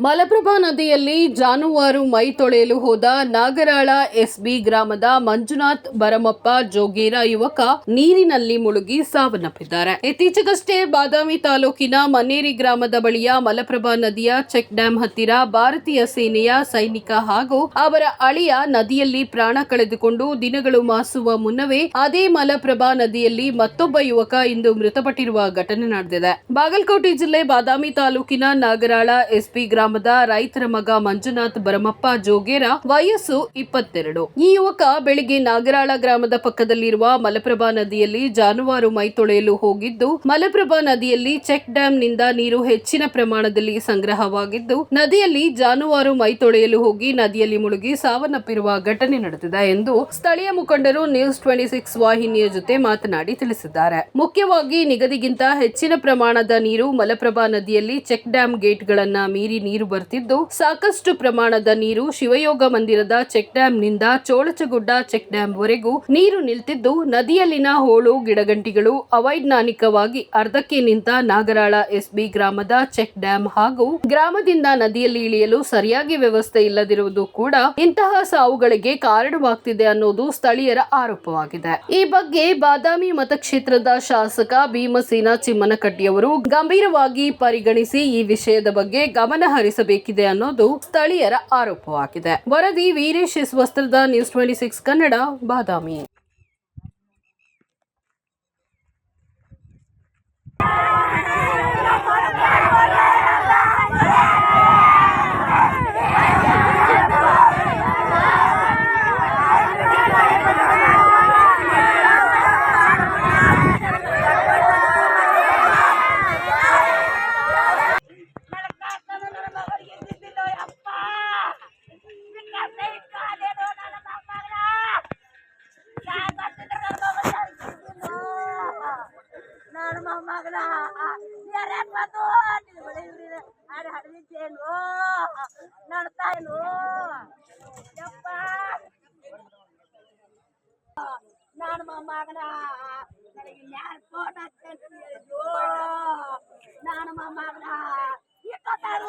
ಮಲಪ್ರಭಾ ನದಿಯಲ್ಲಿ ಜಾನುವಾರು ಮೈ ತೊಳೆಯಲು ಹೋದ ನಾಗರಾಳ ಎಸ್ಬಿ ಗ್ರಾಮದ ಮಂಜುನಾಥ್ ಬರಮಪ್ಪ ಜೋಗೇರ ಯುವಕ ನೀರಿನಲ್ಲಿ ಮುಳುಗಿ ಸಾವನ್ನಪ್ಪಿದ್ದಾರೆ. ಇತ್ತೀಚೆಗಷ್ಟೇ ಬಾದಾಮಿ ತಾಲೂಕಿನ ಮನೇರಿ ಗ್ರಾಮದ ಬಳಿಯ ಮಲಪ್ರಭಾ ನದಿಯ ಚೆಕ್ ಡ್ಯಾಂ ಹತ್ತಿರ ಭಾರತೀಯ ಸೇನೆಯ ಸೈನಿಕ ಹಾಗೂ ಅವರ ಅಳಿಯ ನದಿಯಲ್ಲಿ ಪ್ರಾಣ ಕಳೆದುಕೊಂಡು ದಿನಗಳು ಮಾಸುವ ಮುನ್ನವೇ ಅದೇ ಮಲಪ್ರಭಾ ನದಿಯಲ್ಲಿ ಮತ್ತೊಬ್ಬ ಯುವಕ ಇಂದು ಮೃತಪಟ್ಟಿರುವ ಘಟನೆ ನಡೆದಿದೆ. ಬಾಗಲಕೋಟೆ ಜಿಲ್ಲೆ ಬಾದಾಮಿ ತಾಲೂಕಿನ ನಾಗರಾಳ ಎಸ್ಪಿ ಗ್ರಾಮದ ರೈತರ ಮಗ ಮಂಜುನಾಥ್ ಬರಮಪ್ಪ ಜೋಗೇರ ವಯಸ್ಸು ಇಪ್ಪತ್ತೆರಡು. ಈ ಯುವಕ ಬೆಳಿಗ್ಗೆ ನಾಗರಾಳ ಗ್ರಾಮದ ಪಕ್ಕದಲ್ಲಿರುವ ಮಲಪ್ರಭಾ ನದಿಯಲ್ಲಿ ಜಾನುವಾರು ಮೈ ತೊಳೆಯಲು ಹೋಗಿದ್ದು, ಮಲಪ್ರಭಾ ನದಿಯಲ್ಲಿ ಚೆಕ್ ಡ್ಯಾಂನಿಂದ ನೀರು ಹೆಚ್ಚಿನ ಪ್ರಮಾಣದಲ್ಲಿ ಸಂಗ್ರಹವಾಗಿದ್ದು, ನದಿಯಲ್ಲಿ ಜಾನುವಾರು ಮೈ ತೊಳೆಯಲು ಹೋಗಿ ನದಿಯಲ್ಲಿ ಮುಳುಗಿ ಸಾವನ್ನಪ್ಪಿರುವ ಘಟನೆ ನಡೆದಿದೆ ಎಂದು ಸ್ಥಳೀಯ ಮುಖಂಡರು ನ್ಯೂಸ್ ಟ್ವೆಂಟಿ ಸಿಕ್ಸ್ ವಾಹಿನಿಯ ಜೊತೆ ಮಾತನಾಡಿ ತಿಳಿಸಿದ್ದಾರೆ. ಮುಖ್ಯವಾಗಿ ನಿಗದಿಗಿಂತ ಹೆಚ್ಚಿನ ಪ್ರಮಾಣದ ನೀರು ಮಲಪ್ರಭಾ ನದಿಯಲ್ಲಿ ಚೆಕ್ ಡ್ಯಾಂ ಗೇಟ್ಗಳನ್ನ ಮೀರಿ ಬರ್ತಿದ್ದು. ಸಾಕಷ್ಟು ಪ್ರಮಾಣದ ನೀರು ಶಿವಯೋಗ ಮಂದಿರದ ಚೆಕ್ ಡ್ಯಾಂನಿಂದ ಚೋಳಚಗುಡ್ಡ ಚೆಕ್ ಡ್ಯಾಂವರೆಗೂ ನೀರು ನಿಲ್ತಿದ್ದು. ನದಿಯಲ್ಲಿನ ಹೋಳು ಗಿಡಗಂಟಿಗಳು ಅವೈಜ್ಞಾನಿಕವಾಗಿ ಅರ್ಧಕ್ಕೆ ನಿಂತ ನಾಗರಾಳ ಎಸ್ಬಿ ಗ್ರಾಮದ ಚೆಕ್ ಡ್ಯಾಂ ಹಾಗೂ ಗ್ರಾಮದಿಂದ ನದಿಯಲ್ಲಿ ಇಳಿಯಲು ಸರಿಯಾಗಿ ವ್ಯವಸ್ಥೆ ಇಲ್ಲದಿರುವುದು ಕೂಡ ಇಂತಹ ಸಾವುಗಳಿಗೆ ಕಾರಣವಾಗ್ತಿದೆ ಅನ್ನೋದು ಸ್ಥಳೀಯರ ಆರೋಪವಾಗಿದೆ. ಈ ಬಗ್ಗೆ ಬಾದಾಮಿ ಮತಕ್ಷೇತ್ರದ ಶಾಸಕ ಭೀಮಸೇನ ಚಿಮ್ಮನಕಟ್ಟಿಯವರು ಗಂಭೀರವಾಗಿ ಪರಿಗಣಿಸಿ ಈ ವಿಷಯದ ಬಗ್ಗೆ ಗಮನ ಹರಿಸಬೇಕಿದೆ ಅನ್ನೋದು ಸ್ಥಳೀಯರ ಆರೋಪವಾಗಿದೆ. ವರದಿ Veeresh Vastrad news twenty six Kannada Badami. ನಾನು ಮೊಮ್ಮಗನ ಬಂದು ಅರೆ ಹಡವಿದ್ದೇನು ನಡ್ತಾ ಇಲ್ವೋ ಯಪ್ಪ ನಾನು ಮೊಮ್ಮಗನ ನಾನು ಮೊಮ್ಮಗನ ಇಟ್ಟೊತ್ತಾರು